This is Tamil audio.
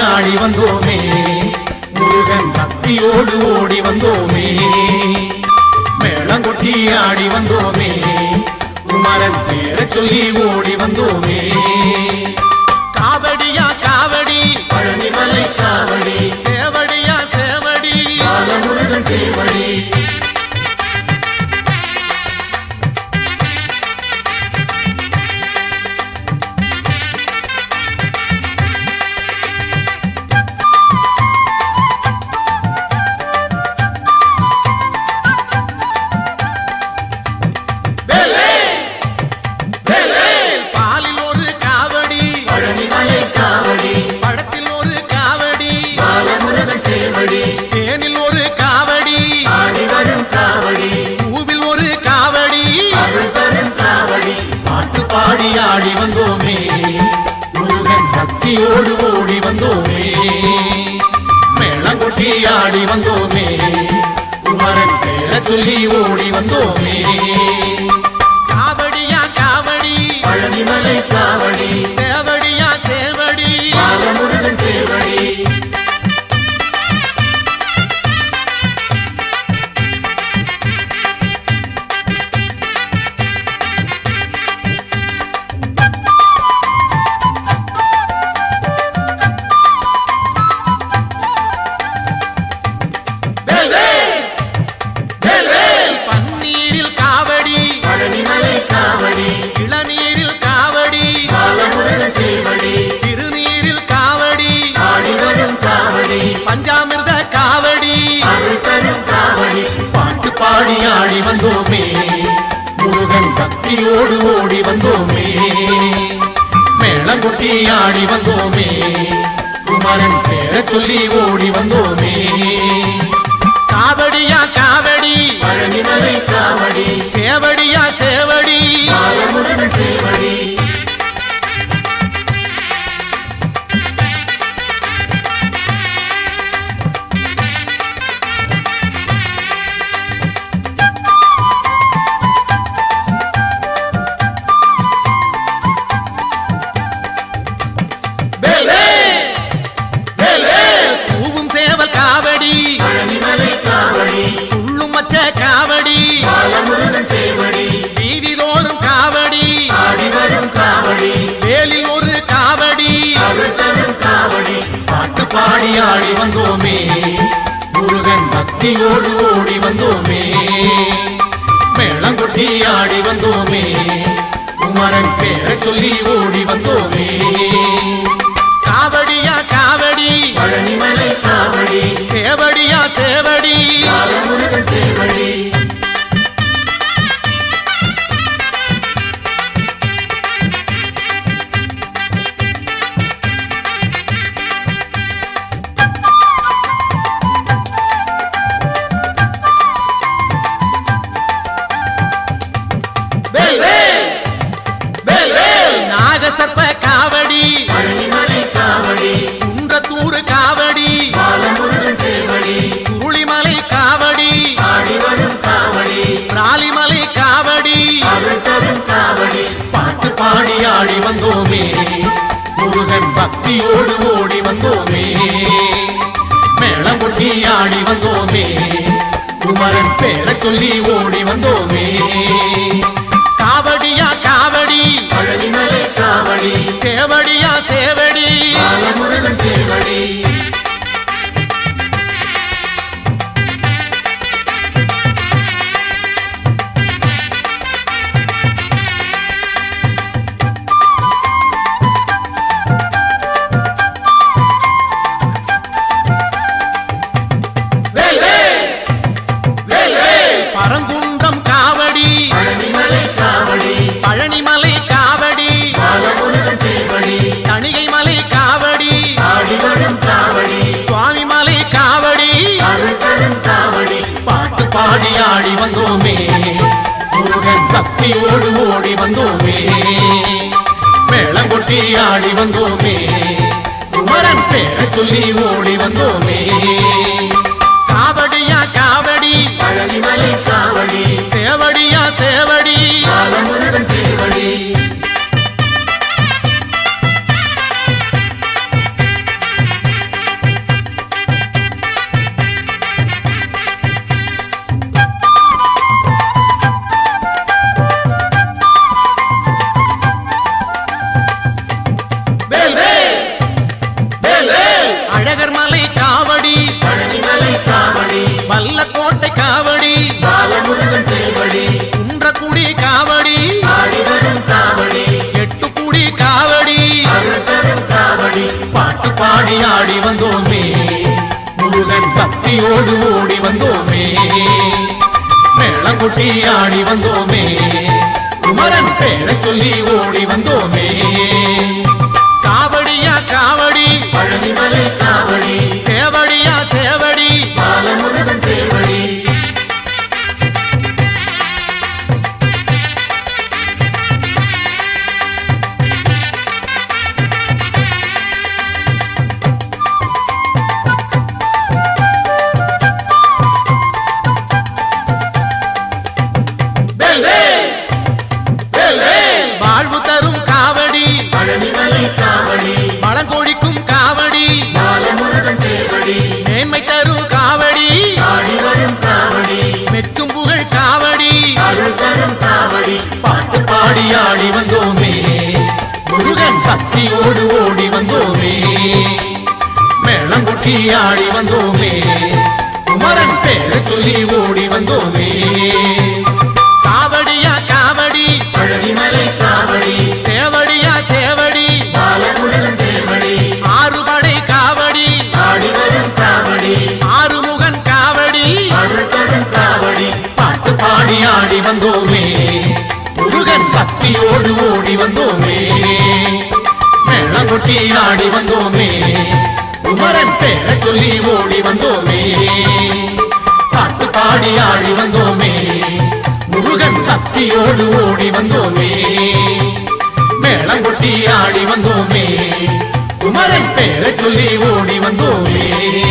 ஆடி வந்தோமே. முருகன் சக்தியோடு ஓடி வந்தோமே. மேளங்கொட்டி ஆடி வந்தோமே. குமரன் பேரை சொல்லி ஓடி வந்தோமே. காவடியா காவடி. பழனிமலை காவடி. சேவடியா சேவடி. பாலமுருகன் சேவடி. காவடி. ஆடி வரும் காவடி. பூவில் ஒரு காவடி. அருள் தரும் காவடி. பாட்டு பாடி ஆடி வந்தோமே. முருகன் பக்தியோடு ஓடி வந்தோமே. மேளங்கொட்டி ஆடி வந்தோமே. குமரன் பேரை சொல்லி ஓடி வந்தோமே. காவடியா காவடி. பழனிமலை காவடி. சேவடியா ஆடி ஆடி வந்தோமே. முருகன் பக்தியோடு ஓடி வந்தோமே. மேளங்குட்டி ஆடி வந்தோமே. குமரன் பேரை சொல்லி ஓடி வந்தோமே. காவடியா காவடி பாடி ஆடி வந்தோமே. முருகன் பக்தியோடு ஓடி வந்தோமே. மேளங்கொட்டி ஆடி வந்தோமே. குமரன் பேரை சொல்லி ஓடி வந்தோமே. காவடியா காவடி. பழனிமலை காவடி. சேவடியா சேவடி. பாலமுருகன் சேவடி. பக்தியோடு ஓடி வந்தோமே. மேளம் கொட்டி ஆடி வந்தோமே. குமரன் பேரை சொல்லி ஓடி வந்தோமே. முருகன் ஓடி வந்தோமே. மேளம் கொட்டி ஆடி வந்தோமே. குமரன் பேரை சொல்லி ஓடு ஓடி வந்தோமே. மேளங்குட்டி ஆடி வந்தோமே. குமரன் பேரை சொல்லி ஓடி வந்தோமே. முருகன் பக்தியோடு ஓடி வந்தோமே. மேளங்குட்டி ஆடி வந்தோமே. குமரன் பேரை சொல்லி ஓடி மேளங்குட்டி ஆடி வந்தோமே. குமரன் பேர சொல்லி ஓடி வந்தோமே. பாட்டு பாடி ஆடி வந்தோமே. முருகன் கத்தியோடு ஓடி வந்தோமே. மேளம் கொட்டி ஆடி வந்தோமே. குமரன் பேர சொல்லி ஓடி வந்தோமே.